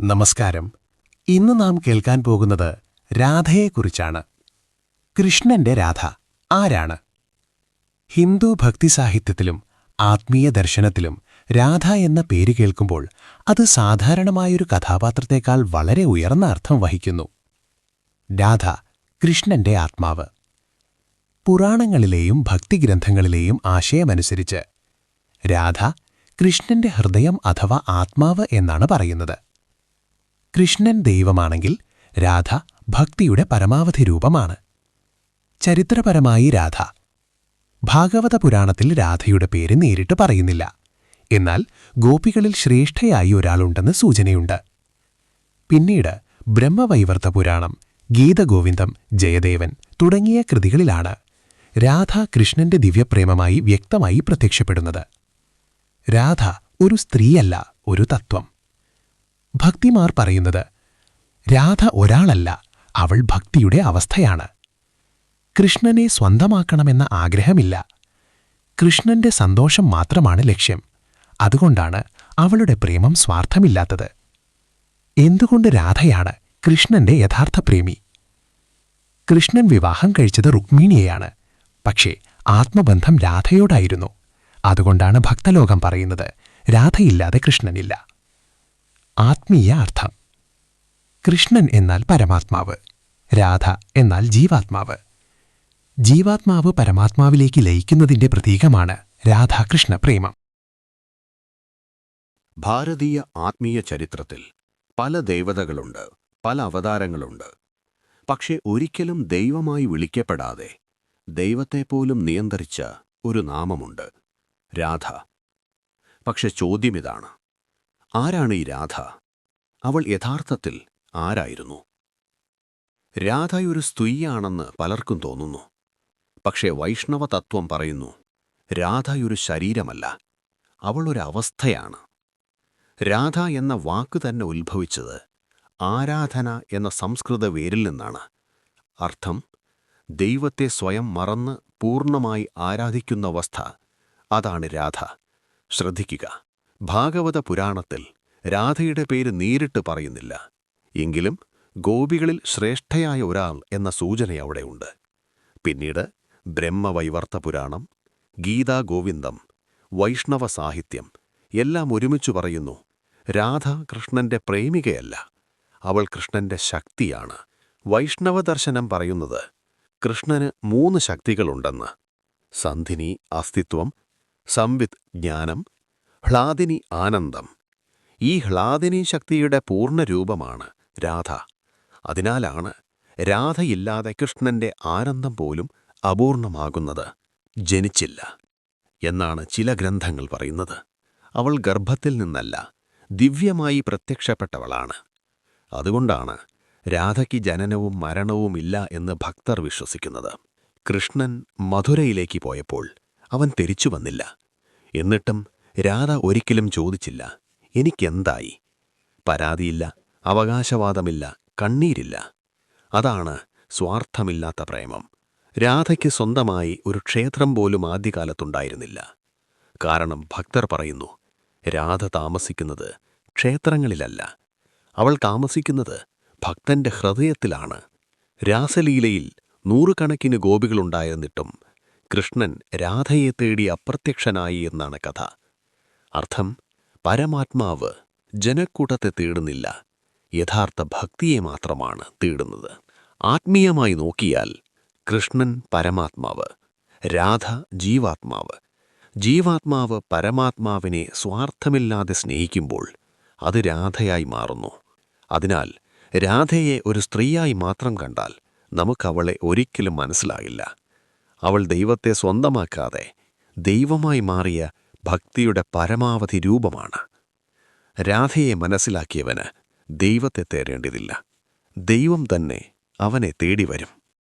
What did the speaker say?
നമസ്കാരം. ഇന്ന് നാം കേൾക്കാൻ പോകുന്നത് രാധയെക്കുറിച്ചാണ്. കൃഷ്ണന്റെ രാധ ആരാണ്? ഹിന്ദു ഭക്തി സാഹിത്യത്തിലും ആത്മീയ ദർശനത്തിലും രാധ എന്ന പേര് കേൾക്കുമ്പോൾ അത് സാധാരണമായൊരു കഥാപാത്രത്തേക്കാൾ വളരെ ഉയർന്ന അർത്ഥം വഹിക്കുന്നു. രാധ കൃഷ്ണന്റെ ആത്മാവ്. പുരാണങ്ങളിലെയും ഭക്തിഗ്രന്ഥങ്ങളിലെയും ആശയമനുസരിച്ച് രാധ കൃഷ്ണന്റെ ഹൃദയം അഥവാ ആത്മാവ് എന്നാണ് പറയുന്നത്. കൃഷ്ണൻ ദൈവമാണെങ്കിൽ രാധ ഭക്തിയുടെ പരമാവധി രൂപമാണ്. ചരിത്രപരമായി രാധ ഭാഗവത പുരാണത്തിൽ രാധയുടെ പേര് നേരിട്ട് പറയുന്നില്ല. എന്നാൽ ഗോപികളിൽ ശ്രേഷ്ഠയായി ഒരാളുണ്ടെന്ന് സൂചനയുണ്ട്. പിന്നീട് ബ്രഹ്മവൈവർത്ത പുരാണം ഗീതഗോവിന്ദം ജയദേവൻ തുടങ്ങിയ കൃതികളിലാണ് രാധ കൃഷ്ണന്റെ ദിവ്യപ്രേമമായി വ്യക്തമായി പ്രത്യക്ഷപ്പെടുന്നത്. രാധ ഒരു സ്ത്രീയല്ല ഒരു തത്വം. ഭക്തിമാർ പറയുന്നത് രാധ ഒരാളല്ല അവൾ ഭക്തിയുടെ അവസ്ഥയാണ്. കൃഷ്ണനെ സ്വന്തമാക്കണമെന്ന ആഗ്രഹമില്ല. കൃഷ്ണന്റെ സന്തോഷം മാത്രമാണ് ലക്ഷ്യം. അതുകൊണ്ടാണ് അവളുടെ പ്രേമം സ്വാർത്ഥമില്ലാത്തത്. എന്തുകൊണ്ട് രാധയാണ് കൃഷ്ണന്റെ യഥാർത്ഥ പ്രേമി? കൃഷ്ണൻ വിവാഹം കഴിച്ചത് രുക്മിണിയെയാണ്. പക്ഷേ ആത്മബന്ധം രാധയോടായിരുന്നു. അതുകൊണ്ടാണ് ഭക്തലോകം പറയുന്നത് രാധയില്ലാതെ കൃഷ്ണനില്ല. ആത്മീയ അർത്ഥം. കൃഷ്ണൻ എന്നാൽ പരമാത്മാവ് രാധ എന്നാൽ ജീവാത്മാവ്. ജീവാത്മാവ് പരമാത്മാവിലേക്ക് ലയിക്കുന്നതിന്റെ പ്രതീകമാണ് രാധാകൃഷ്ണ പ്രേമം. ഭാരതീയ ആത്മീയ ചരിത്രത്തിൽ പല ദേവതകളുണ്ട് പല അവതാരങ്ങളുണ്ട്. പക്ഷേ ഒരിക്കലും ദൈവമായി വിളിക്കപ്പെടാതെ ദൈവത്തെപ്പോലും നിയന്ത്രിച്ച ഒരു നാമമുണ്ട് രാധ. പക്ഷെ ചോദ്യമിതാണ് ആരാണ് ഈ രാധ? അവൾ യഥാർത്ഥത്തിൽ ആരായിരുന്നു? രാധയൊരു സ്ത്രീയാണെന്ന് പലർക്കും തോന്നുന്നു. പക്ഷേ വൈഷ്ണവ തത്വം പറയുന്നു രാധയൊരു ശരീരമല്ല അവൾ ഒരു അവസ്ഥയാണ്. രാധ എന്ന വാക്ക് തന്നെ ഉത്ഭവിച്ചത് ആരാധന എന്ന സംസ്കൃത വേരിൽ നിന്നാണ്. അർത്ഥം ദൈവത്തെ സ്വയം മറന്ന് പൂർണമായി ആരാധിക്കുന്ന അവസ്ഥ അതാണ് രാധ. ശ്രദ്ധിക്കുക. ഭാഗവത പുരാണത്തിൽ രാധയുടെ പേര് നേരിട്ട് പറയുന്നില്ല. എങ്കിലും ഗോപികളിൽ ശ്രേഷ്ഠയായ ഒരാൾ എന്ന സൂചന അവിടെയുണ്ട് പിന്നീട് ബ്രഹ്മവൈവർത്ത പുരാണം ഗീതാ ഗോവിന്ദം വൈഷ്ണവ സാഹിത്യം എല്ലാം ഒരുമിച്ചു പറയുന്നു രാധ കൃഷ്ണന്റെ പ്രേമികയല്ല അവൾ കൃഷ്ണന്റെ ശക്തിയാണ്. വൈഷ്ണവ ദർശനം പറയുന്നത് കൃഷ്ണന് മൂന്ന് ശക്തികളുണ്ടെന്ന്. സന്ധിനി അസ്തിത്വം സംവിത് ജ്ഞാനം ഹ്ലാദിനി ആനന്ദം. ഈ ഹ്ലാദിനി ശക്തിയുടെ പൂർണരൂപമാണ് രാധ. അതിനാലാണ് രാധയില്ലാതെ കൃഷ്ണന്റെ ആനന്ദം പോലും അപൂർണമാകുന്നത്. ജനിച്ചില്ല എന്നാണ് ചില ഗ്രന്ഥങ്ങൾ പറയുന്നത്. അവൾ ഗർഭത്തിൽ നിന്നല്ല ദിവ്യമായി പ്രത്യക്ഷപ്പെട്ടവളാണ്. അതുകൊണ്ടാണ് രാധയ്ക്ക് ജനനവും മരണവും ഇല്ല എന്ന് ഭക്തർ വിശ്വസിക്കുന്നത്. കൃഷ്ണൻ മധുരയിലേക്ക് പോയപ്പോൾ അവൻ തിരിച്ചു വന്നില്ല. എന്നിട്ടും രാധ ഒരിക്കലും ചോദിച്ചില്ല. എനിക്കെന്തായി? പരാതിയില്ല അവകാശവാദമില്ല കണ്ണീരില്ല. അതാണ് സ്വാർത്ഥമില്ലാത്ത പ്രേമം. രാധയ്ക്ക് സ്വന്തമായി ഒരു ക്ഷേത്രം പോലും ആദ്യകാലത്തുണ്ടായിരുന്നില്ല. കാരണം ഭക്തർ പറയുന്നു രാധ താമസിക്കുന്നത് ക്ഷേത്രങ്ങളിലല്ല. അവൾ താമസിക്കുന്നത് ഭക്തന്റെ ഹൃദയത്തിലാണ്. രാസലീലയിൽ നൂറുകണക്കിന് ഗോപികളുണ്ടായിരുന്നിട്ടും കൃഷ്ണൻ രാധയെ തേടി അപ്രത്യക്ഷനായി എന്നാണ് കഥ. അർത്ഥം പരമാത്മാവ് ജനക്കൂട്ടത്തെ തേടുന്നില്ല യഥാർത്ഥ ഭക്തിയെ മാത്രമാണ് തേടുന്നത്. ആത്മീയമായി നോക്കിയാൽ കൃഷ്ണൻ പരമാത്മാവ് രാധ ജീവാത്മാവ്. ജീവാത്മാവ് പരമാത്മാവിനെ സ്വാർത്ഥമില്ലാതെ സ്നേഹിക്കുമ്പോൾ അത് രാധയായി മാറുന്നു. അതിനാൽ രാധയെ ഒരു സ്ത്രീയായി മാത്രം കണ്ടാൽ നമുക്കവളെ ഒരിക്കലും മനസ്സിലാകില്ല. അവൾ ദൈവത്തെ സ്വന്തമാക്കാതെ ദൈവമായി മാറിയ ഭക്തിയുടെ പരമാവധി രൂപമാണ്. രാധയെ മനസ്സിലാക്കിയവന് ദൈവത്തെ തേടേണ്ടതില്ല. ദൈവം തന്നെ അവനെ തേടി വരും